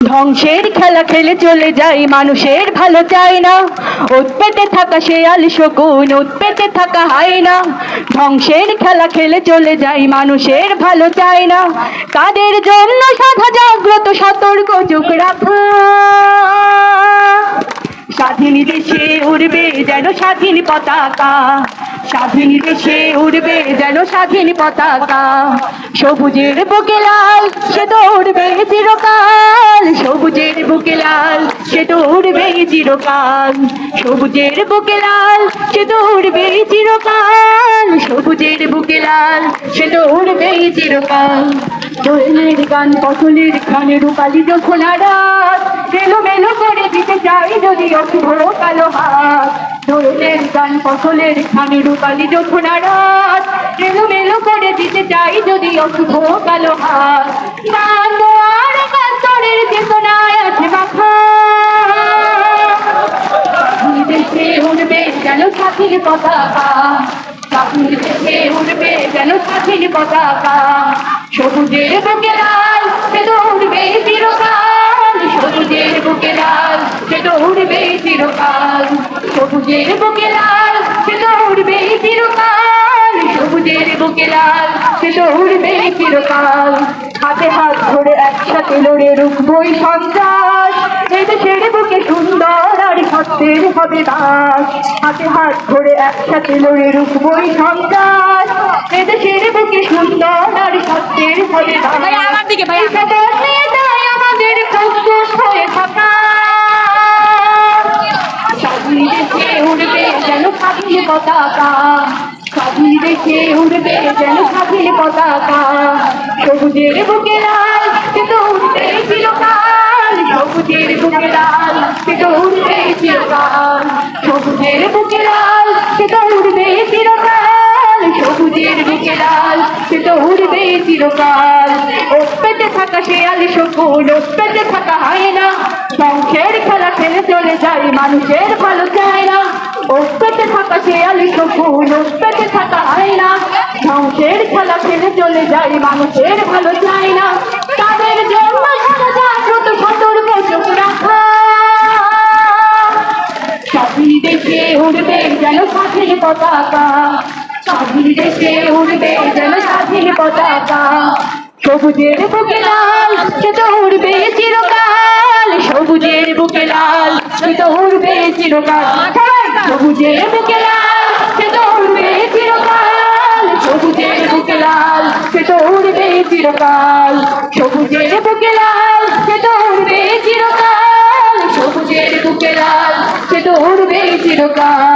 ধ্বংসের খেলা খেলে চলে যাই মানুষের ভালো চায় না। উৎপেতে থাকা শেয়াল শকুন উৎপেতে থাকা হয় না। ধ্বংসের খেলা খেলে চলে যাই মানুষের ভালো চায় না। তাদের জন্য সাধা জাগ্রত সতর্ক চোখ রাখা। স্বাধীন দেশে উড়বে যেন স্বাধীন পতাকা। স্বাধীন দেশে উড়বে যেন স্বাধীন পতাকা। সবুজের বুকে লাল, সে তো উড়বে চিরকাল। বুকে লাল, সে তো উড়বে চিরকাল। সবুজের বুকে লাল, সে তো উড়বে চিরকাল। সবুজের বুকে লাল, সে তো উড়বে চিরকাল। দোয়েলের গান পটলের খানে রূপালি যখন রাত এলো মেলো করে দিতে চাই যদি অশুভ কালো হাত। দোয়েলের গান পটলের খানে রূপালি যখন রাত এলো মেলো করে দিতে চাই যদি অশুভ কালো হাত। গান যেন স্বাধীন পতাকা। স্বাধীন দেশে উড়বে যেন স্বাধীন পতাকা। সবুজের বুকে লাল, সে তো উড়বে চিরকাল। সবুজের বুকে লাল, সে তো উড়বে চিরকাল। সবুজের বুকে লাল, সে তো উড়বে চিরকাল। সবুজের বুকে লাল, সে তো উড়বে চিরকাল। হাতে হাত ধরে একসাথে লড়ে রুখবই সন্ত্রাস। এদেশের বুকে সুন্দর আর সত্যের হবে বাস হাতে হাত ধরে একসাথে লড়ে রুখবই সন্ত্রাস এদেশের বুকে সুন্দর আর সত্যের হবে ভাইয়া, আমার দিকে, ভাইয়া। আমাদের হয়ে থাকা উড়বে যেন স্বাধীন পতাকা। স্বাধীন দেশে উড়বে যেন স্বাধীন পতাকা। সবুজের বুকে লাল বুকে লাল সে তো উড়বে চিরকাল সবুজের বুকে লাল সে তো উড়বে চিরকাল সবুজের বুকে লাল সে তো উড়বে চিরকাল ওপেতে থাকা শেয়াল শকুন ওপেতে থাকা হয় না ধ্বংসের খেলা খেলে চলে যায় মানুষের ভালো চায় না ওপেতে থাকা শেয়াল শকুন ওপেতে থাকা হয় না ধ্বংসের খেলা খেলে চলে যায় মানুষের ভালো দেশে উড়বে যেন স্বাধীন পতাকা। স্বাধীন দেশে উড়বে যেন স্বাধীন পতাকা। সবুজের বুকে লাল, সে তো উড়বে চিরকাল। সবুজের বুকে লাল, সে তো উড়বে চিরকাল। সবুজের বুকে লাল, সে তো উড়বে চিরকাল। সবুজের বুকে লাল, সে তো উড়বে চিরকাল। সবুজের বুকে উড়বে